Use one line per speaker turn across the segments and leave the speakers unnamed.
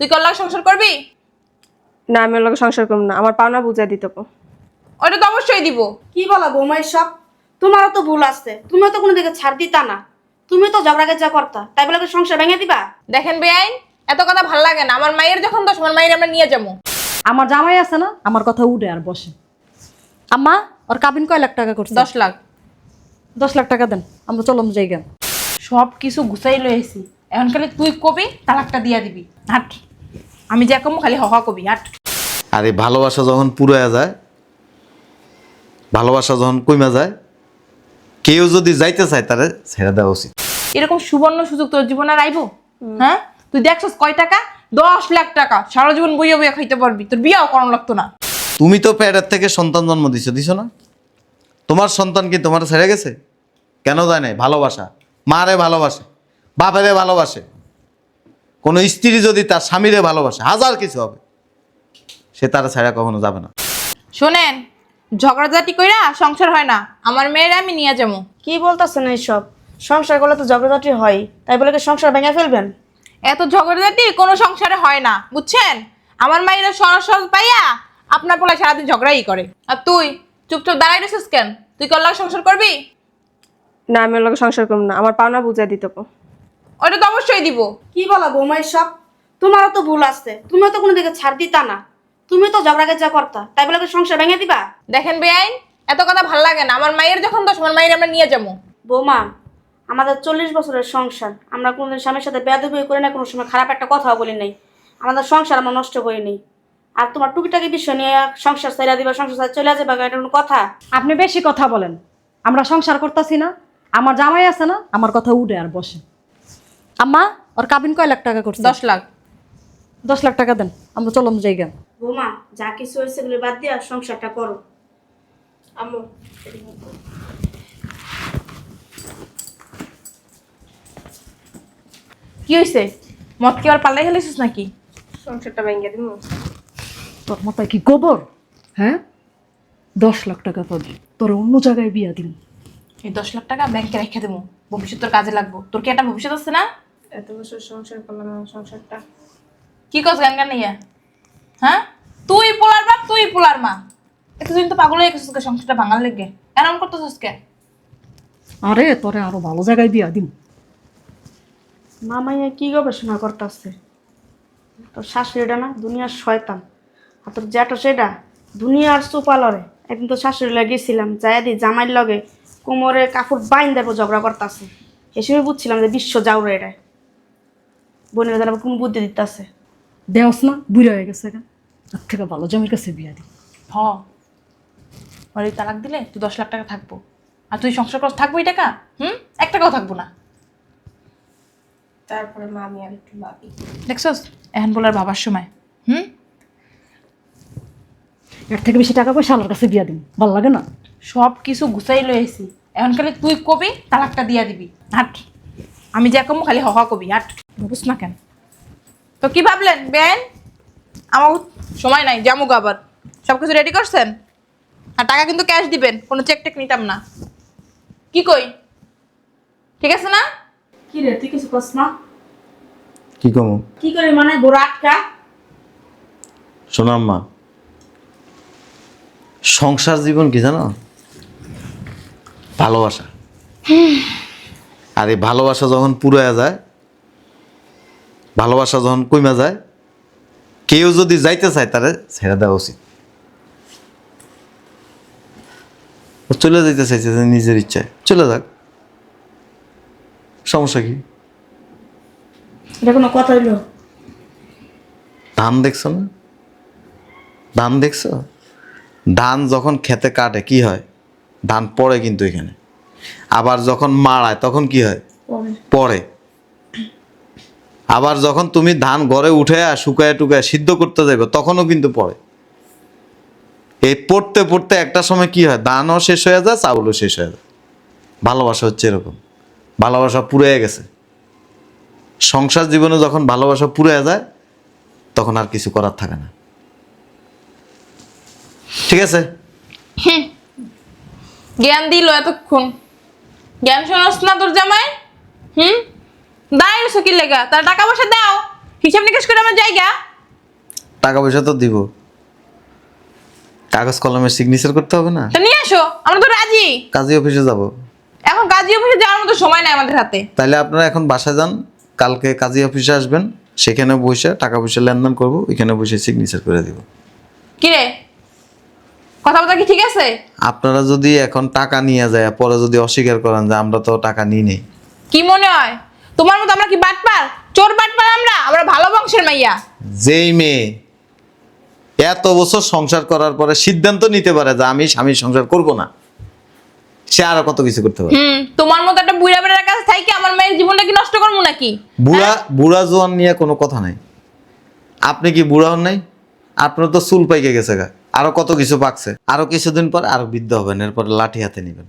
তুই কল্লা সংসার করবি?
না আমি ওর লগে সংসার করব না। আমার পাওনা বুঝাই দিতে কো
ওটা তো অবশ্যই দিব।
কি বলো বৌমা সব তোমারও তো ভুল আছে। তুমিও তো কোনো দিকে ছাড় দিতা না। তুমি তো ঝগড়া গেজা করতা। তাই বলে সংসার ভেঙে দিবা?
দেখেন বেআইন এত কথা ভালো লাগে না। আমার মায়ের যখন দোষ আমার মায়ের আমরা নিয়ে যাব।
আমার জামাই আছে না আমার কথা উঠে আর বসে। আম্মা ওর কাবিন কয় লাখ টাকা করছে?
দশ লাখ।
দশ লাখ টাকা দেন আমরা চলম জায়গা
সব কিছু গুছাই লয়েছি এখন খালি তুই কবি তালাকটা দিয়া দিবি। হাট। আমি যা কমু খালি হওয়া কবি হাট।
আরে ভালোবাসা যখন পুরোয়া যায় ভালোবাসা যখন কমে যায় কেউ যদি যাইতে চায় তারে ছেড়ে দেওয়া উচিত।
এরকম সুবর্ণ সুযোগ তোর জীবনে আর আইবো? হ্যাঁ? তুই দেখছস কয় টাকা? দশ লাখ টাকা। সারা জীবন বইয়া বইয়া খাইতে পারবি। তোর বিয়াও করানো লাগতো না।
তুমি তো প্যাডের থেকে সন্তান জন্ম দিছো দিছো না? তোমার সন্তান কি তোমার ছেড়ে গেছে? কেন যায় নাই? ভালোবাসা। মারে ভালোবাসে। বাপেরে ভালোবাসে। কোনো স্ত্রী যদি তার স্বামীরে ভালোবাসে হাজার কিছু হবে। সে তারা ছাড়া কখনো যাবে না।
শোনেন ঝগড়াঝাটি কইরা সংসার হয় না। আমার মেয়েরা আমি নিয়ে যাব।
কি বলতেছেন এইসব? সংসার করলে তো ঝগড়াঝাটি হয়। তাই বলে কি সংসার ভেঙে ফেলবেন?
এত ঝগড়াঝাটি কোনো সংসারে হয় না বুঝছেন? আমার মায়েরা সরল পাইয়া আপনার পোলায় সারাদিন ঝগড়াই করে। আর তুই চুপচাপ দাঁড়াই রেছিস কেন? তুই কল্লা সংসার করবি?
না আমি ওর লগে সংসার করব না। আমার পাওনা বুঝাই দিতে
ওটা তো অবশ্যই দিব।
কি বলো বৌমা সব তোমারও তো ভুল আছে। তুমিও তো কোনো দিকে ছাড় দিতা না। তুমি তো ঝগড়া গেজা করতা। তাই বলে সংসার ভেঙে দিবা?
দেখেন বেআইন এত কথা ভালো লাগে না। আমার মায়ের যখন দোষ আমার মায়ের আমরা নিয়ে যাব।
বৌমা আমাদের চল্লিশ বছরের সংসার। আমরা কোনোদিন স্বামীর সাথে বেদবি করি না কোনো সময় খারাপ একটা কথাও বলি নাই। আমাদের সংসার আমরা নষ্ট করি নাই। আর তোমার টুকিটাকি বিষয় নিয়ে সংসার ছেড়ে দিবা সংসার চলে যাবে এটা কোনো কথা?
আপনি বেশি কথা বলেন। আমরা সংসার করতেছি না। আমার জামাই আছে না আমার কথা উঠে আর বসে। আম্মা ওর কাবিন কয় লাখ টাকা করছে?
দশ লাখ।
দশ লাখ টাকা দেন আমরা চলম জায়গা
বৌমা যা কিছু হয়েছে এগুলো বাদ দিয়ে সংসারটা করো।
আম্মু।
কি হয়েছে? মদ কি আর পাল্লাই খেলেছিস নাকি?
সংসারটা ভেঙে দিব
তোর মাথায় কি গোবর? হ্যাঁ? দশ লাখ টাকা পাবি তোর অন্য জায়গায় বিয়া দিন
এই দশ লাখ টাকা ব্যাংকে রেখে দেবো ভবিষ্যৎ তোর কাজে লাগবো। তোর কি একটা ভবিষ্যৎ আছে না?
এত বছর সংসার করলাম আমার সংসারটা।
কি কস গান গান নিয়ে? হ্যাঁ? তুই পোলার বাপ তুই পোলার মা। এতদিন তো পাগল হয়ে গেছিস কে সংসারটা ভাঙার লেগে। এরম করতেছিস কে
আরে তোরে আরও ভালো জায়গায় বিয়া দিন
মামাইয়া কি গবেষণা করতেছে? তোর শাশুড়িটা না দুনিয়ার শয়তান। আর তোর জ্যাঠো সেটা দুনিয়ার সুপালরে একদিন তো শাশুড়ি গেছিলাম যাই দি জামাইর লগে কোমরে কাপড় বাইন দেবো ঝগড়া করতেছে। এ সময় বুঝছিলাম যে বিশ্ব যাওরে এটা বোনের যেন কোন বুদ্ধি দিতেছে।
দেওস না বুড়া হয়ে গেছে গা। তার থেকে ভালো জমির কাছে বিয়া দিন
হ। তালাক দিলে তুই দশ লাখ টাকা থাকব। আর তুই সংসার করস থাকব এই টাকা? হুম? এক টাকাও থাকব না।
তারপরে মা আমি আর একটু ভাবি।
দেখছস? এখন বলার বাবার সময়। হুম?
এর থেকে বেশি টাকা পয়সা আমার কাছে বিয়া দিন। ভালো লাগে না?
সব কিছু গুছাই লয়েছি এখন খালি তুই কবি তালাকটা দিয়া দিবি। হাট। আমি যা কমু খালি হওয়া কবি। হাট। বুঝ না কেন? তো কি ভাবলেন বেন আমার সময় নাই জামুক আবার। সব কিছু রেডি করছেন? আর টাকা কিন্তু ক্যাশ দিবেন কোনো চেক টেক নিতাম না। কি কই? ঠিক আছে না?
কি রে তুই কিছু কস না?
কি কমু?
কি করে মানে বড় আটকা?
শোনাম মা সংসার জীবন কি জানো? ভালোবাসা। আর এই ভালোবাসা যখন পুরোয়া যায় ভালোবাসা যখন কমে যায় কেউ যদি যাইতে চায় তারে ছেড়ে দেওয়া উচিত। চলে যাইতে চাইছে নিজের ইচ্ছায়। চলে যাক। সমস্যা কি?
এটা কোনো কথা হইল?
ধান দেখছ না? ধান দেখছ? ধান যখন খেতে কাটে কি হয়? ধান পড়ে কিন্তু এখানে। আবার যখন মাড়ায় তখন কি হয়? পড়ে। আবার যখন তুমি ধান ঘরে উঠে আর শুকায় টুকায় সিদ্ধ করতে যাবে তখনও কিন্তু পড়ে। এই পড়তে পড়তে একটা সময় কি হয়? ধানও শেষ হয়ে যায়, চাউলও শেষ হয়ে যায়। ভালোবাসা হচ্ছে এরকম। ভালোবাসা পুড়ে গেছে। সংসার জীবনে যখন ভালোবাসা পুড়ে যায়, তখন আর কিছু করার থাকে না। ঠিক আছে?
জ্ঞান দিল এতক্ষণ। জ্ঞান শোনাস না তোর জামাই? হুম? দাঁড়িয়ে কি লেগা? তার টাকা পয়সা দাও। হিসাব নিকাশ করে আমার জায়গা।
টাকা পয়সা তো দিব। কাগজ কলমে সিগনেচার করতে হবে না?
তা নিয়ে আসো আমরা তো রাজি।
কাজী অফিসে যাব।
এখন কাজী অফিসে যাওয়ার মতো সময় নাই আমাদের হাতে।
তাহলে আপনারা এখন বাসায় যান কালকে কাজী অফিসে আসবেন সেখানে বসে টাকা পয়সা লেনদেন করব ওইখানে বসে সিগনেচার করে দিব।
কিরে কথাবার্তা কি ঠিক আছে?
আপনারা যদি এখন টাকা নিয়ে যায় পরে যদি অস্বীকার করেন যে আমরা তো টাকা নিই নেই
কি মনে হয়? তোমার মতো আমরা কি বাটপার? চোর বাটপার আমরা? আমরা ভালো বংশের মাইয়া।
যেই মেয়ে এত বছর সংসার করার পরে সিদ্ধান্ত নিতে পারে যে আমি স্বামীর সংসার করব না সে আরও কত কিছু করতে পারে?
হুম তোমার মতো একটা বুড়া বেড়ার কাছে থাকি আমার মেয়ের জীবনটা কি নষ্ট করব নাকি?
বুড়া বুড়া জোয়ান নিয়ে কোনো কথা নাই। আপনি কি বুড়া হন নাই? আপনার তো চুল পাইকে গেছে গা। আরও কত কিছু পাকছে। আরও কিছুদিন পর আরও বৃদ্ধ হবেন এরপর লাঠি হাতে নেবেন।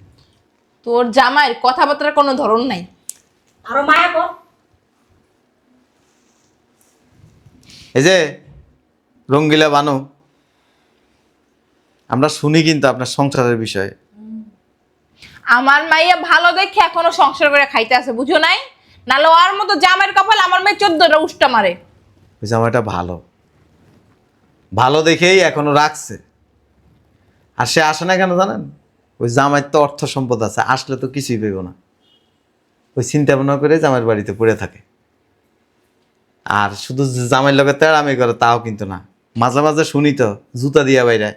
তোর জামাইয়ের কথাবার্তার কোনো ধরন নাই।
আরও মায়া কর
এই যে রঙ্গিলা বানু আমরা শুনি কিন্তু আপনার সংসারের বিষয়ে।
আমার মাইয়া ভালো দেখে এখনও সংসার করে খাইতে আছে বুঝো নাই? নাহলে ওর মতো জামাইয়ের কপাল আমার মেয়ে চোদ্দটা উষ্টা মারে।
ওই জামাইটা ভালো। ভালো দেখেই এখনও রাখছে। আর সে আসে না কেন জানেন? ওই জামাইয়ের তো অর্থ সম্পদ আছে আসলে তো কিছুই পেব না। ওই চিন্তা ভাবনা করে জামাইয়ের বাড়িতে পড়ে থাকে। আর শুধু জামাইয়ের লগে তেড়ামি করে তাও কিন্তু না। মাঝে মাঝে শুনি তো, জুতা দিয়া বাইরায়,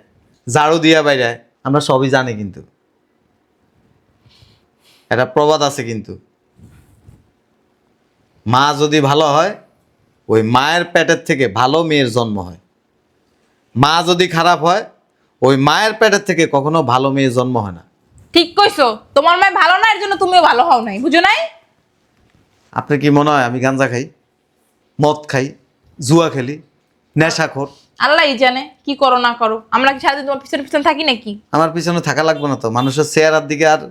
ঝাড়ু দিয়া বাইরায়, আমরা সবই জানি কিন্তু। একটা প্রবাদ আছে কিন্তু। মা যদি ভালো হয়, ওই মায়ের পেটের থেকে ভালো মেয়ের জন্ম হয়। মা যদি খারাপ হয়, ওই মায়ের পেটের থেকে কখনো ভালো মেয়ের জন্ম হয় না।
ঠিক কইছো। তোমার মেয়ে ভালো না এর জন্য তুমিও ভালো হও নাই বুঝো নাই?
আপনার কি মনে হয় আমি গাঞ্জা খাই? মদ খাই? জুয়া খেলি? নেশাখোর?
আল্লাহই জানে কি করো না করো। আমরা কি সারাদিন তোমার পিছনে পিছনে থাকি নাকি?
আমার পিছনে থাকা লাগবে না তো। মানুষের চেহারার দিকে আর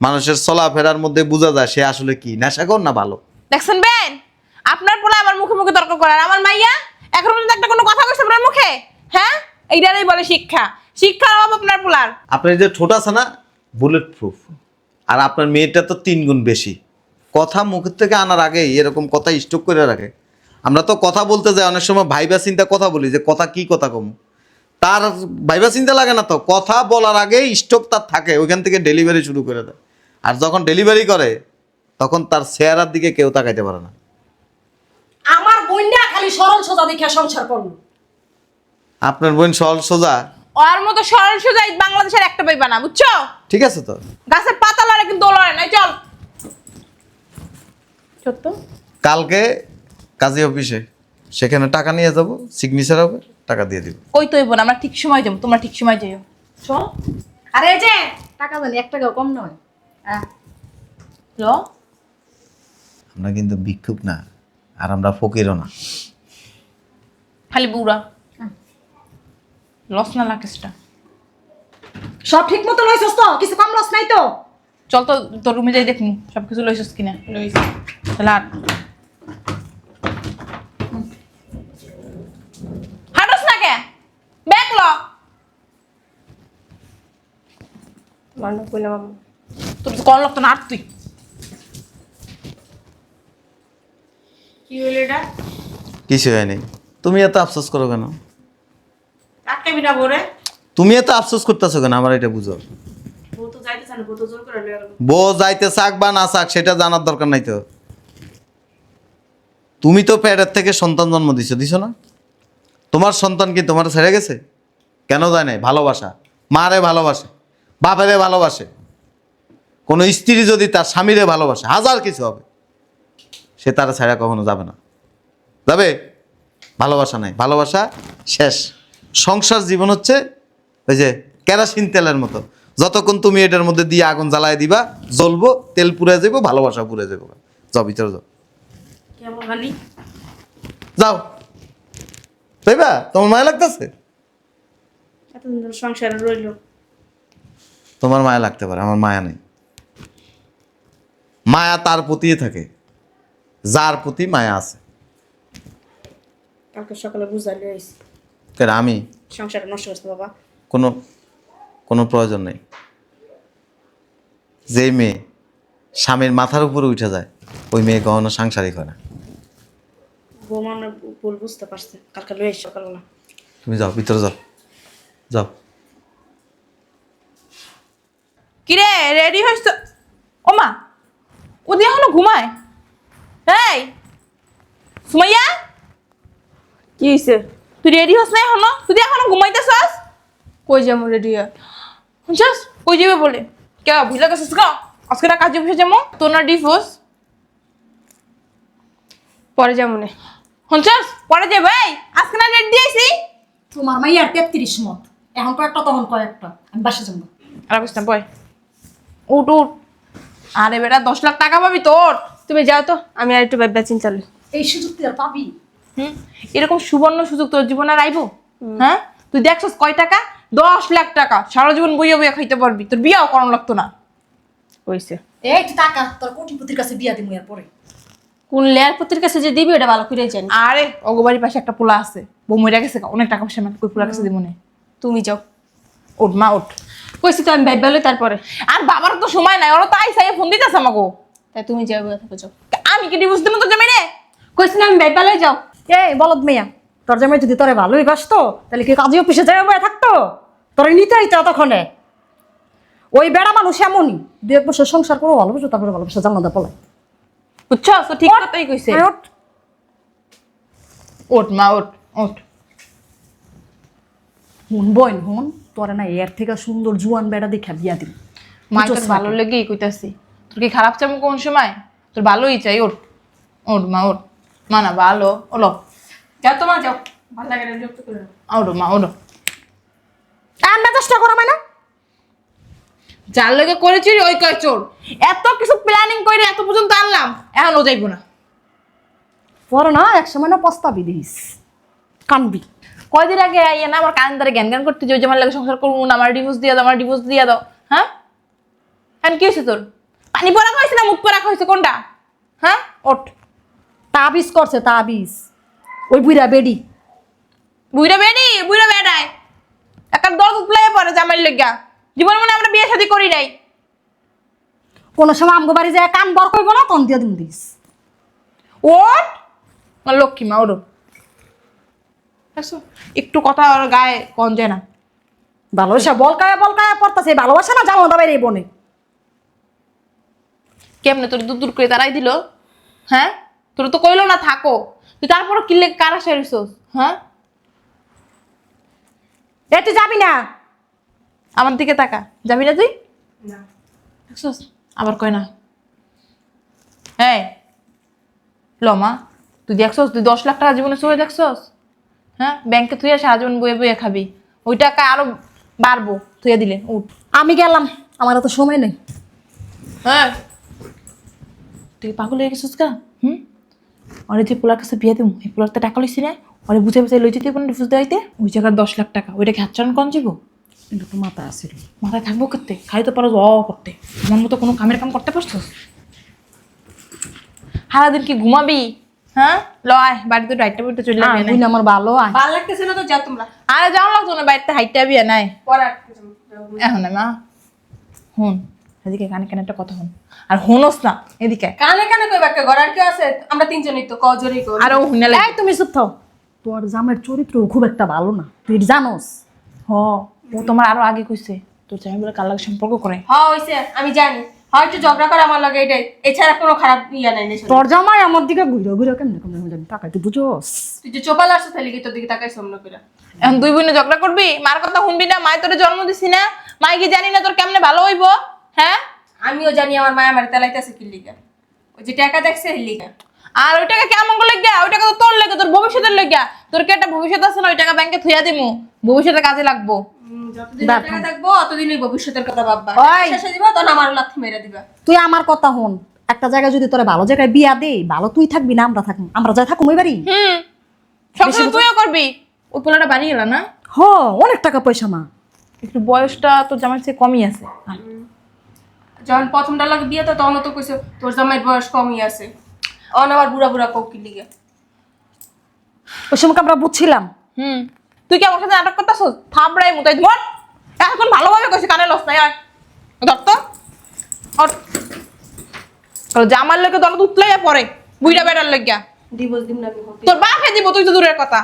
মানুষের চলাফেরার মধ্যে বোঝা যায় সে আসলে কি নেশা নেশাখোর না ভালো?
দেখছেন বেন? আপনার পোলা আমার মুখে মুখে তর্ক করার আমার মাইয়া এখন পর্যন্ত একটা কোনো কথা কইছে আপনার মুখে? হ্যাঁ? এইটারই বলে শিক্ষা। শিক্ষার অভাব আপনার পোলার।
আপনার যে ঠোঁট আছে না বুলেট প্রুফ আর আপনার মেয়েটা তো তিন গুণ বেশি। কথা মুখের থেকে আনার আগেই এরকম কথা স্টক করে রাখে। আমরা তো কথা বলতে যাই অনেক সময় ভাইবা চিন্তা কথা বলি যে কথা কি কথা কম। তার ভাইবা চিন্তা লাগে না তো কথা বলার আগেই স্টক তার থাকে ওইখান থেকে ডেলিভারি শুরু করে দেয়। আর যখন ডেলিভারি করে তখন তার চেহারার দিকে কেউ তাকাইতে পারে না।
আমার বন্যা খালি সরল সোজা দেখে সংসার করল।
আপনার বোন সরল সোজা?
ওর মতো সরল সোজা বাংলাদেশের একটা পাইবা না বুঝছ?
ঠিক আছে তো।
গাছের পাতা লড়ে কিন্তু লড়ে নাই চল। সত্য?
কালকে কাজী অফিসে সেখানে টাকা নিয়ে যাব সিগনেচার হবে টাকা দিয়ে দিব।
কই তো না আমরা ঠিক সময় যাব তোমরা ঠিক সময় যাইও। চল।
আরে এই যে টাকা জানি এক টাকাও কম নয়। হ্যাঁ
ল।
আমরা কিন্তু ভিক্ষুক না আর আমরা ফকিরও না।
খালি বুড়া। লস না লাকেশটা
সব ঠিক মতো লইছস তো? কিছু কম লস নাই তো?
চল তো তোর রুমে যাই দেখনি। সব কিছু লইছিস কিনা? লইছি। তাহলে আর হাঁটস না কে? ব্যাগ ল।
মান্য কইলাম।
তোর তো কল লাগতো না আর তুই।
কি হইল এটা?
কিছু হয়নি। তুমি এত আফসোস করো কেন?
না বরে
তুমি এত আফসোস করতেছো কেন? আমার এটা বুঝো।
বউ
যাইতে চাক বা না চাক সেটা জানার দরকার নাই তো। তুমি তো পেটের থেকে সন্তান জন্ম দিছো দিছো না? তোমার সন্তান কি তোমার ছেড়ে গেছে? কেন যায় নাই? ভালোবাসা। মারে ভালোবাসে বাপেরে ভালোবাসে। কোনো স্ত্রী যদি তার স্বামীরে ভালোবাসে হাজার কিছু হবে। সে তার ছেড়ে কখনো যাবে না। যাবে? ভালোবাসা নাই। ভালোবাসা শেষ। সংসার জীবন হচ্ছে ওই যে কেরাসিন তেলের মতো। যতক্ষণ তুমি এটার মধ্যে দিয়ে আগুন জ্বালায় দিবা জ্বলবো তেল পুড়ে যাব ভালোবাসা পুড়ে যাব যাও ভিতরে যাও। যাও। তাইবা তোমার মায়া লাগতেছে?
সংসারে রইল।
তোমার মায়া লাগতে পারে আমার মায়া নেই। মায়া তার প্রতিই থাকে। যার প্রতি মায়া আছে।
কালকে সকালে আইছি
কেন আমি
সংসারটা নষ্ট করছে বাবা।
কোনো কোনো প্রয়োজন নেই। যে মেয়ে স্বামীর মাথার উপরে উঠে যায় ওই মেয়ে কখনো সাংসারিক হয় না।
বৌমানের ভুল বুঝতে পারছে কালকে লয়ে এসে সকালবেলা।
তুমি যাও ভিতরে যাও। যাও।
কিরে রেডি হইস তো ও মা ও দিয়ে এখনও ঘুমায়? এই সুমাইয়া?
কি হয়েছে
তুই রেডি হস না এখনও? তুই এখনও ঘুমাইতেছস
কই যাব রেডি
শুনছস? কই যাবে বলে? কে ভুলে গেছিস গা? আজকে না কাজে বসে যাব তোর না ডিভোর্স
পরে যাব না।
শুনছস? পরে যাবে আজকে না রেড দিয়েছি।
তোমার মাইয়ার তেত্রিশ মত। এখন কয়েকটা তখন কয়েকটা। আমি বাসা যাব।
আর বুঝতাম বয়। উঠ উঠ। আরে বেটা দশ লাখ টাকা পাবি তোর।
তুমি যাও তো আমি আর একটু চিন্তা
এই সুযোগ তুই আর পাবি?
হুম? এরকম সুবর্ণ সুযোগ তোর জীবনে আর আইবো? হ্যাঁ? তুই দেখছস কয় টাকা? দশ লাখ টাকা। সারা জীবন বইয়া বইয়া খাইতে পারবি। তোর বিয়াও করানো লাগতো না।
হইছে।
এই তুই টাকা তোর কোটিপতির কাছে বিয়া দিমু এর পরে
কোন লেয়ার পতির কাছে যে দিবি ওটা ভালো করে জানি।
আরে অগবাড়ির পাশে একটা পোলা আছে। বউ মরে গেছে গা, অনেক টাকা পয়সা মানে কই পোলার কাছে দিব না
তুমি যাও।
ওঠ মা ওঠ।
কইছি তো আমি ভাইবা লই তারপরে।
আর বাবার তো সময় নাই ওরা তো আইসাই ফোন দিতেছে আমাকে
তাই তুমি যাও থাকো যাও।
আমি কি ডিভোর্স দিব তো জমি রে
কইছি না আমি ভাইবা লই যাও।
এই বলদ মেয়া তোর জামাই যদি তোরে ভালোই বাসতো তাহলে কি কাজী অফিসে যাই বয়ে থাকতো? তোরে নিতে হইতো তখনে ওই বেড়া মানুষ এমনই দু এক বছর সংসার করো ভালোবাসো তারপরে ভালোবাসা জানলা পলায়।
বুঝছস? তো ঠিক কথাই কইছে।
ওঠ।
ওঠ মা ওঠ ওঠ।
হুন বইন হুন তোরে না এর থেকে সুন্দর জুয়ান বেড়া দেখা বিয়া দিন
মা ভালো লেগেই কইতাছি। তোর কি খারাপ চামো কোন সময় তোর ভালোই চাই ওঠ। ওঠ মা ওঠ। মা না ভালো। ওলো।
যাও তোমার যাও। ভালো লাগে না বিরক্ত করে না।
ওঠো মা ওঠো
আর মেজাজটা করা মানে।
যার লগে করেছি ওই কয় চোর। এত কিছু প্ল্যানিং করে এত পর্যন্ত আনলাম এখনও যাইবো না।
পরে না এক সময় না পস্তাবি দিস। কানবি।
কয়দিন আগে আইয়া না আমার কান দ্বারা জ্ঞান জ্ঞান করতে যে আমার লাগে সংসার করব না আমার ডিভোর্স দিয়ে দাও আমার ডিভোর্স দিয়ে দাও। হ্যাঁ? এখন কি হয়েছে তোর? পানি পড়া হয়েছে না মুখ পড়া হয়েছে কোনটা? হ্যাঁ? ওঠ।
তাবিজ করছে তাবিজ। ওই বুইরা বেডি।
বুইরা বেডি? বুইরা বেডায়? একটা দরদ উতলাই পড়ে জামাইর লেগা জীবন মনে আমরা বিয়ে শাদী করি নাই।
কোনো সময় আমগো বাড়ি যায় কান বর করব না তন দিয়ে দিন দিস।
আমার লক্ষ্মী মা ওরো একটু কথা ওর গায়ে কন যায় না।
ভালোবাসা বলকায় বলকায় পড়তাছে ভালোবাসা না জানো দাবাই রে বনে?
কেমনে তোর দূর দূর করে তারাই দিল? হ্যাঁ? তোর তো কইলো না থাকো। তুই তারপরও কিনলে কারা সারিস হ্যাঁ?
এ তুই যাবি না?
আমার দিকে তাকা। যাবি না তুই? দেখছস? আবার কয় না। এই লমা তুই দেখছস? তুই দশ লাখ টাকা জীবনে চলে দেখছস? হ্যাঁ? ব্যাংকে তুই সারা জীবন বয়ে বয়ে খাবি। ওই টাকা আরও বাড়বো। তুইয়া দিলে উঠ।
আমি গেলাম। আমার এত সময় নেই।
হ্যাঁ। তুই পাগল হয়ে গেছিস কা হুম? অরে যে পোলার কাছে বিয়ে দেবো এই পোলার তো টাকা লইছি না। অরে বুঝে বুঝে লই যেতে কোনো ডিফুজ দেওয়াইতে ওই জায়গার দশ লাখ টাকা ওইটাকে হাতচান কন যাব
কিন্তু তো মাথা আসিল
মাথায় থাকব করতে খাই তো পারো অ করতে। আমার মতো কোনো কামের কাম করতে পারছ? সারাদিন কি ঘুমাবি? হ্যাঁ? লয় বাড়িতে ডাইটটা বইটা চলে যাবে
বুঝলি আমার ভালো আয়
ভালো লাগতেছে না তো যাও তোমরা।
আরে যাও লাগতো না বাড়িতে হাইটটা বিয়ে নাই। এখন না মা হুন এদিকে কানে কানে একটা কথা হন আর হুনস না এদিকে।
কানে কানে কইবা একটা ঘর আর কি আছে? আমরা তিনজনই তো কজরই করি?
আরও হুনে লাগে
এই তুমি চুপ থাও। তোর জামের চরিত্র খুব একটা ভালো না। তুই জানোস।
হ ও তোমার আরও আগে কইছে তোর চাই বলে কার লাগে সম্পর্ক করে?
হ্যাঁ হইছে আমি জানি। হয় একটু ঝগড়া করে আমার লাগে এটাই। এছাড়া কোনো খারাপ ইয়া নাই
তোর জামাই আমার দিকে ঘুরে ঘুরে কেমনে কেমনে জানি টাকা তুই বুঝোস।
তুই যে চোপাল আসছো তাহলে কি তোর দিকে তাকাই সামনে করে?
এখন দুই বোনে ঝগড়া করবি? মার কথা শুনবি না? মায় তোরে জন্ম দিছি না? মাই কি জানি না তোর কেমনে ভালো হইব? হ্যাঁ?
আমিও জানি আমার মায়া মারি তেলাইতেছে কি লিগা। ওই যে টাকা দেখছে লিগা।
আর ওই টাকা কেমন করে লেগে ওই টাকা তো তোর লেগে তোর ভবিষ্যতের লেগে তোর কি একটা ভবিষ্যৎ আছে না ওই টাকা ব্যাংকে থুইয়া দিমু। ভবিষ্যতে কাজে লাগবো।
হুম, যতদিন এই টাকা থাকব অতদিনই ভবিষ্যতের কথা ভাববা। শেষে দিবা তখন আমার লাথি মেরে দিবা।
তুই আমার কথা হন একটা জায়গায় যদি তোরা ভালো জায়গায় বিয়া দে ভালো তুই থাকবি না আমরা থাকব। আমরা যাই থাকুম ওই
হুম। সবসময় তুইও করবি। ওই পোলাটা বাড়ি গেল না?
হ অনেক টাকা পয়সা মা।
একটু বয়সটা তোর জামার চেয়ে কমই আছে।
যখন প্রথমটা লাগে বিয়ে তো তখন তো কইছে তোর জামাইয়ের বয়স কমই আছে। অন আবার বুড়া বুড়া কৌকি লিগা।
ওই সময় আমরা বুঝছিলাম।
হুম। তুই কি আমার সাথে নাটক করতেছ থাবড়াই মুতাই ধর। এখন ভালোভাবে কইছে কানে লস নাই আর ধর তো। তোর জামার লোকে দরদ উতলাই পরে বুইড়া বেড়ার লাগিয়া
ডিভোর্স দিন না
তোর বাপে দিব তুই তো দূরের কথা।